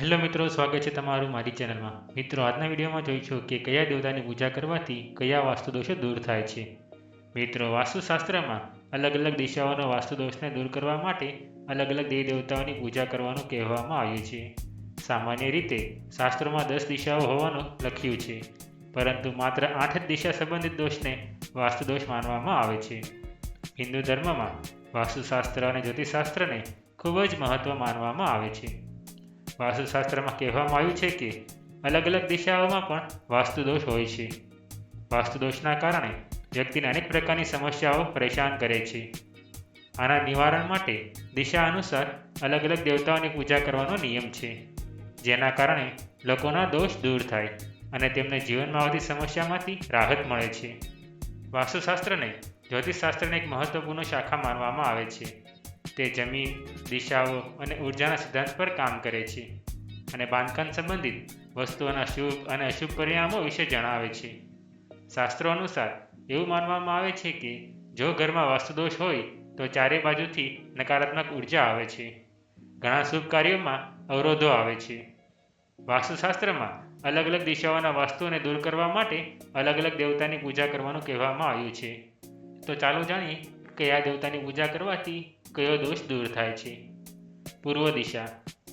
Hello મિત્રો, સ્વાગત છે તમારું મારી ચેનલમાં. મિત્રો, આજના વિડીયોમાં જોઈશું કે કયા દેવતાની પૂજા કરવાથી કયા વાસ્તુ દોષો દૂર થાય છે. મિત્રો, વાસ્તુશાસ્ત્રમાં અલગ અલગ દિશાઓના વાસ્તુ દોષને દૂર કરવા માટે અલગ અલગ દેવ દેવતાઓની પૂજા કરવાનું કહેવામાં આવ્યું છે. સામાન્ય રીતે શાસ્ત્રોમાં દસ દિશાઓ હોવાનું લખ્યું છે, પરંતુ માત્ર આઠ જ દિશા સંબંધિત દોષને વાસ્તુ દોષ માનવામાં આવે છે. હિન્દુ ધર્મમાં વાસ્તુશાસ્ત્ર અને જ્યોતિષશાસ્ત્રને ખૂબ જ મહત્વ માનવામાં આવે છે. વાસ્તુશાસ્ત્રમાં કહેવામાં આવ્યું છે કે અલગ અલગ દિશાઓમાં પણ વાસ્તુદોષ હોય છે. વાસ્તુદોષના કારણે વ્યક્તિને અનેક પ્રકારની સમસ્યાઓ પરેશાન કરે છે. આના નિવારણ માટે દિશા અનુસાર અલગ અલગ દેવતાઓની પૂજા કરવાનો નિયમ છે. જેના કારણે લોકોના દોષ દૂર થાય અને તેમને જીવનમાં આવતી સમસ્યામાંથી રાહત મળે છે. વાસ્તુશાસ્ત્રને જ્યોતિષશાસ્ત્રને એક મહત્વપૂર્ણ શાખા માનવામાં આવે છે. તે જમીન, દિશાઓ અને ઉર્જાના સિદ્ધાંત પર કામ કરે છે અને બાંધકામ સંબંધિત વસ્તુઓના શુભ અને અશુભ પરિણામો વિશે જણાવે છે. શાસ્ત્રો અનુસાર એવું માનવામાં આવે છે કે જો ઘરમાં વાસ્તુદોષ હોય તો ચારે બાજુથી નકારાત્મક ઊર્જા આવે છે. ઘણા શુભ કાર્યોમાં અવરોધો આવે છે. વાસ્તુશાસ્ત્રમાં અલગ અલગ દિશાઓના વાસ્તુઓને દૂર કરવા માટે અલગ અલગ દેવતાની પૂજા કરવાનું કહેવામાં આવ્યું છે. તો ચાલો જાણીએ કયા દેવતાની પૂજા કરવાથી કયો દોષ દૂર થાય છે? પૂર્વ દિશા.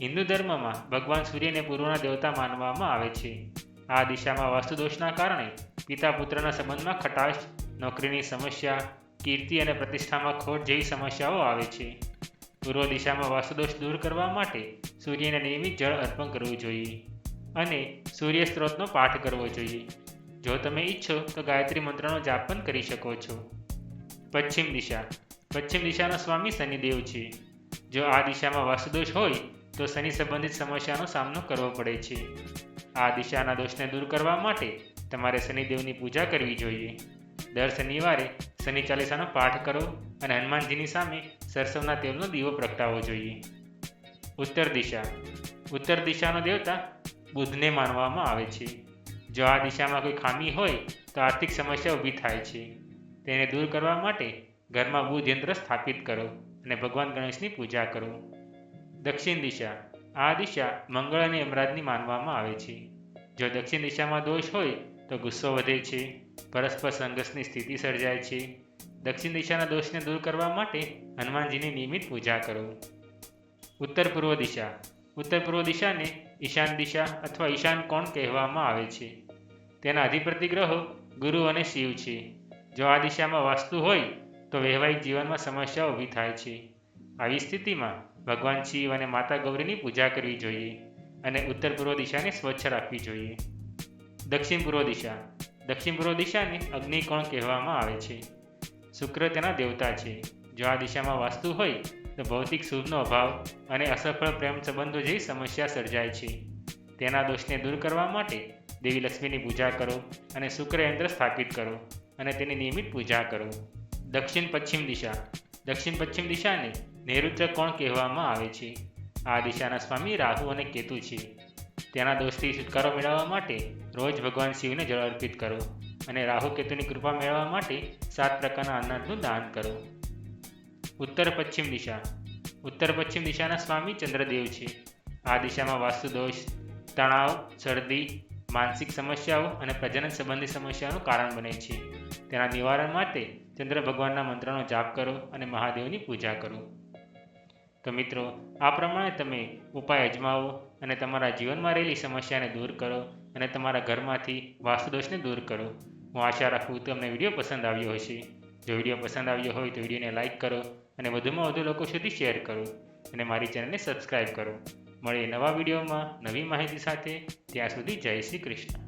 હિન્દુ ધર્મમાં ભગવાન સૂર્યને પૂર્વના દેવતા માનવામાં આવે છે. આ દિશામાં વાસ્તુ દોષના કારણે પિતા પુત્રના સંબંધમાં ખટાશ, નોકરીની સમસ્યા, કીર્તિ અને પ્રતિષ્ઠામાં ખોટ જેવી સમસ્યાઓ આવે છે. પૂર્વ દિશામાં વાસ્તુદોષ દૂર કરવા માટે સૂર્યને નિયમિત જળ અર્પણ કરવું જોઈએ અને સૂર્ય સ્ત્રોતનો પાઠ કરવો જોઈએ. જો તમે ઈચ્છો તો ગાયત્રી મંત્રનો જાપ પણ કરી શકો છો. પશ્ચિમ દિશા. પશ્ચિમ દિશાનો સ્વામી શનિદેવ છે. જો આ દિશામાં વાસ્તુદોષ હોય, તો શનિ સંબંધિત સમસ્યાનો સામનો કરવો પડે છે. આ દિશાના દોષને દૂર કરવા માટે તમારે શનિદેવની પૂજા કરવી જોઈએ. દર શનિવારે શનિ ચાલીસાનો પાઠ કરો અને હનુમાનજીની સામે સરસવના તેલનો દીવો પ્રગટાવવો જોઈએ. ઉત્તર દિશા. ઉત્તર દિશાનો દેવતા બુધને માનવામાં આવે છે. જો આ દિશામાં કોઈ ખામી હોય, તો આર્થિક સમસ્યા ઊભી થાય છે. તેને દૂર કરવા માટે ઘરમાં બુધ યંત્ર સ્થાપિત કરો અને ભગવાન ગણેશની પૂજા કરો. દક્ષિણ દિશા. આ દિશા મંગળ અને યમરાજની માનવામાં આવે છે. જો દક્ષિણ દિશામાં દોષ હોય, તો ગુસ્સો વધે છે. પરસ્પર સંઘર્ષની સ્થિતિ સર્જાય છે. દક્ષિણ દિશાના દોષને દૂર કરવા માટે હનુમાનજીની નિયમિત પૂજા કરો. ઉત્તર પૂર્વ દિશા. ઉત્તર પૂર્વ દિશાને ઈશાન દિશા અથવા ઈશાન કોણ કહેવામાં આવે છે? તેના અધિપતિ ગ્રહો ગુરુ અને શિવ છે. જો આ દિશામાં વાસ્તુ હોય તો વૈવાહિક જીવનમાં સમસ્યાઓ ઊભી થાય છે. આવી સ્થિતિમાં ભગવાન શિવ અને માતા ગૌરીની પૂજા કરવી જોઈએ અને ઉત્તર પૂર્વ દિશાને સ્વચ્છ રાખવી જોઈએ. દક્ષિણ પૂર્વ દિશા. દક્ષિણ પૂર્વ દિશાને અગ્નિકોણ કહેવામાં આવે છે. શુક્ર તેના દેવતા છે. જો આ દિશામાં વાસ્તુ હોય, તો ભૌતિક શુભનો અભાવ અને અસફળ પ્રેમ સંબંધો જેવી સમસ્યા સર્જાય છે. તેના દોષને દૂર કરવા માટે દેવી લક્ષ્મીની પૂજા કરો અને શુક્ર યંત્ર સ્થાપિત કરો અને તેની નિયમિત પૂજા કરો. દક્ષિણ પશ્ચિમ દિશા. દક્ષિણ પશ્ચિમ દિશાને નૈઋત્ય કોણ કહેવામાં આવે છે? આ દિશાના સ્વામી રાહુ અને કેતુ છે. તેના દોષથી છુટકારો મેળવવા માટે રોજ ભગવાન શિવને જળ અર્પિત કરો અને રાહુ કેતુની કૃપા મેળવવા માટે સાત પ્રકારના અનાજનું દાન કરો. ઉત્તર પશ્ચિમ દિશા. ઉત્તર પશ્ચિમ દિશાના સ્વામી ચંદ્રદેવ છે. આ દિશામાં વાસ્તુદોષ તણાવ, શરદી, માનસિક સમસ્યાઓ અને પ્રજનન સંબંધી સમસ્યાઓનું કારણ બને છે. તેના નિવારણ માટે ચંદ્ર ભગવાનના મંત્રનો જાપ કરો અને મહાદેવની પૂજા કરો. તો મિત્રો, આ પ્રમાણે તમે ઉપાય અજમાવો અને તમારા જીવનમાં રહેલી સમસ્યાને દૂર કરો અને તમારા ઘરમાંથી વાસ્તુદોષને દૂર કરો. હું આશા રાખું તમને વીડિયો પસંદ આવ્યો હશે. જો વીડિયો પસંદ આવ્યો હોય તો વિડીયોને લાઇક કરો અને વધુમાં વધુ લોકો સુધી શેર કરો અને મારી ચેનલને સબસ્ક્રાઈબ કરો. મળીએ નવા વિડીયોમાં નવી માહિતી સાથે. ત્યાં સુધી જય શ્રી કૃષ્ણ.